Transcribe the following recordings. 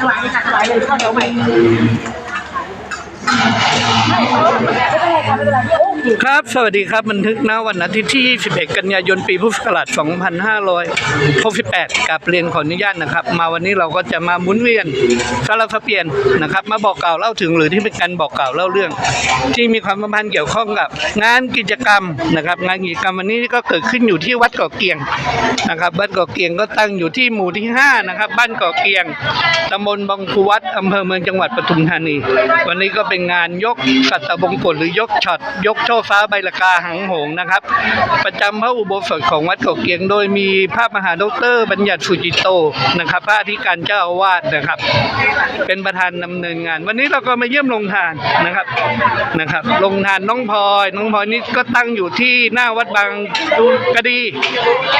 ถวายเลยค่ะถวายเลยข้าวเหนียวใหม่ไม่เป็นไร ครับ สวัสดีครับ บันทึกณวันอาทิตย์ที่ 21 กันยายน ปีพุทธศักราช 2568กับเรียนขออนุญาตนะครับ มาวันนี้เราก็จะมาหมุนเวียนสลับสับเปลี่ยนนะครับ มาบอกกล่าวเล่าถึงหรือที่เป็นการบอกกล่าวเล่าเรื่อง ที่มีความสัมพันธ์เกี่ยวข้องกับ งานกิจกรรมนะครับ งานกิจกรรมวันนี้ก็เกิดขึ้นอยู่ที่วัดเกาะเกียงนะครับวัดเกาะเกียงก็ตั้งอยู่ที่หมู่ที่ 5 นะครับ บ้านเกาะเกียงตำบลบางคูวัดอำเภอเมืองจังหวัดปทุมธานี วันนี้ก็เป็นงานยกสัตบงกฎหรือยกช็อตยกโช่อฟ้าใบละกาหังหงนะครับ ประจำพระอุโบสถของวัดเกาะเกียง โดยมีพระมหาดอกเตอรบัญญัติสุจิตโตนะครับ พระอธิการเจ้าอาวาสนะครับ เป็นประธานดำเนินงาน วันนี้เราก็มาเยี่ยมโรงทานนะครับนะครับโรงทานน้องพลอยน้องพลอยนี่ก็ตั้งอยู่ที่หน้าวัดบางกระดี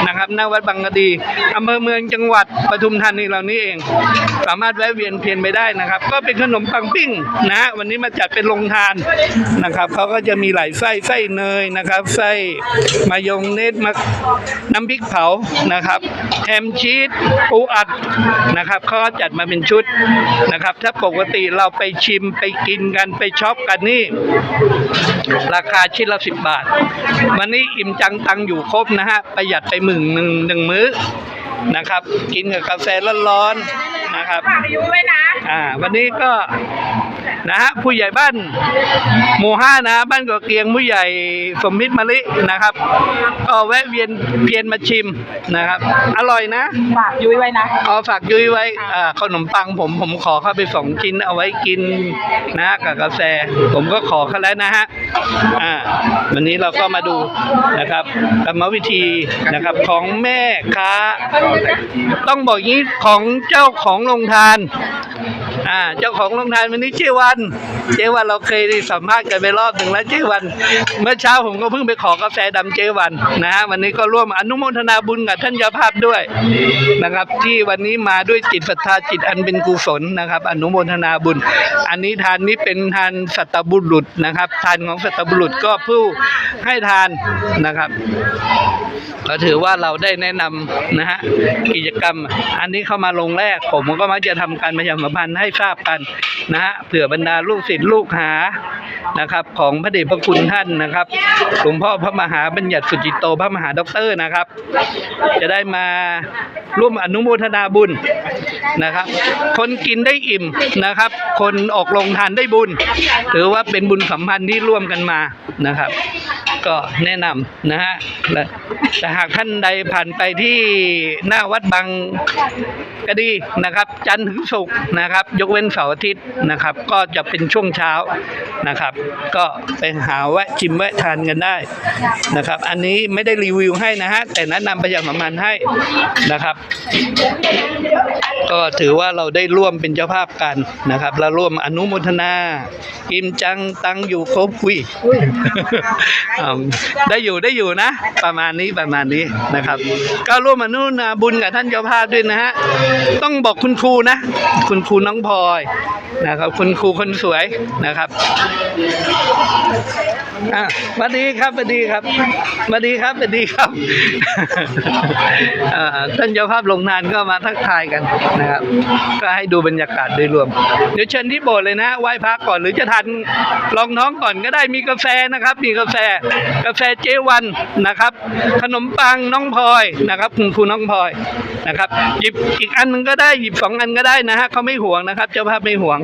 นะครับ หน้าวัดบางกระดีอำเภอเมืองจังหวัดปทุมธานีเรานี่เอง สามารถแวะเวียนเพียนไปได้นะครับ ก็เป็นขนมปังปิ้งนะฮะวันนี้มาจัดเป็นโรงทานนะครับเขาก็จะมีหลายไส้ไส้เนยนะครับไส้มายองเนสมะน้ำพริกเผานะครับแฮมชีสปูอัดนะครับเขาก็จัดมาเป็นชุดนะครับ ถ้าปกติเราไปชิมไปกินกันไปช็อปกันนี่ ราคาชิ้นละสิบบาท วันนี้อิ่มจังตังอยู่ครบนะฮะประหยัดไปหมื่นหนึ่งหนึ่งมื้อนะครับ กินกับกาแฟร้อนๆนะครับฝากอายุไว้นะอ่า วันนี้ก็นะฮะผู้ใหญ่บ้านหมู่ห้านะบ้านกอเกียงผู้ใหญ่สมมิตรมะลินะครับก็แวะเวียนเพียนมาชิมนะครับ อร่อยนะฝากยุ้ยไว้นะเอาฝากยุ้ยไว้อ่าขนมปังผมผมขอเข้าไปสองชิ้นเอาไว้กินนะกับกาแฟผมก็ขอเขาแล้วนะฮะอ่าวันนี้เราก็มาดูนะครับกรรมวิธีนะครับของแม่ค้า ต้องบอกอย่างนี้ของเจ้าของโรงทาน อ่าเจ้าของโรงทานวันนี้เจวัน เจวันเราเคยสัมภาษณ์กันไปรอบหนึ่งแล้วเจวัน เมื่อเช้าผมก็เพิ่งไปขอกาแฟดำเจวันนะฮะวันนี้ก็ร่วมอนุโมทนาบุญกับท่านเจ้าภาพด้วยนะครับ ที่วันนี้มาด้วยจิตศรัทธาจิตอันเป็นกุศลนะครับ อนุโมทนาบุญ อันนี้ทานนี้เป็นทานสัตบุรุษนะครับ ทานของสัตบุรุษก็ผู้ให้ทานนะครับก็ถือว่าเราได้แนะนำนะฮะกิจกรรม อันนี้เข้ามาลงแรกผมก็มักจะทำการประชาสัมพันธ์ให้ทราบกันนะฮะเผื่อบรรดาลูกศิษย์ลูกหานะครับ ของพระเดชพระคุณท่านนะครับหลวงพ่อพระมหาบัญญัติสุจิตโตพระมหาด็อกเตอร์นะครับ จะได้มาร่วมอนุโมทนาบุญนะครับ คนกินได้อิ่มนะครับ คนออกลงทานได้บุญ ถือว่าเป็นบุญสัมพันธ์ที่ร่วมกันมานะครับ ก็แนะนำนะฮะแต่หากท่านใดผ่านไปที่หน้าวัดบางกะดีนะครับ จันทร์ถึงศุกร์นะครับ ยกเว้นเสาร์อาทิตย์นะครับ ก็จะเป็นช่วงเช้านะครับ ก็ไปหาแวะชิมแวะทานกันได้นะครับ อันนี้ไม่ได้รีวิวให้นะฮะแต่แนะนำประชาสัมพันธ์ให้นะครับ ก็ถือว่าเราได้ร่วมเป็นเจ้าภาพกันนะครับ และร่วมอนุโมทนา อิ่มจังตังอยู่ครบคุยได้อยู่ได้อยู่นะ ประมาณนี้ประมาณนี้นะครับ ก็ร่วมอนุโมทนาบุญกับท่านเจ้าภาพด้วยนะฮะต้องบอกคุณครูนะ คุณครูน้องพลอยนะครับ คุณครูคนสวยนะครับอะสวัสดีครับสวัสดีครับสวัสดีครับสวัสดีครับท่านเจ้าภาพลงนานก็มาทักทายกันนะครับ ก็ให้ดูบรรยากาศโดยรวม เดี๋ยวเชิญที่โบสถ์เลยนะไหว้พระก่อนหรือจะทานรองท้องก่อนก็ได้มีกาแฟนะครับ มีกาแฟกาแฟเจวันนะครับ ขนมปังน้องพลอยนะครับคุณครูน้องพลอยนะครับ หยิบอีกอันหนึงก็ได้หยิบสองอันก็ได้นะฮะเขาไม่ห่วงนะครับ เจ้าภาพไม่ห่วง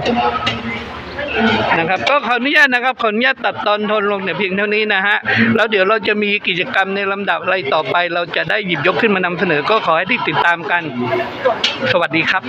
นะครับก็ขออนุญาตนะครับขออนุญาตตัดตอนทนลงเนี่ยเพียงเท่านี้นะฮะแล้วเดี๋ยวเราจะมีกิจกรรมในลำดับอะไรต่อไป เราจะได้หยิบยกขึ้นมานำเสนอ ก็ขอให้ที่ติดตามกัน สวัสดีครับ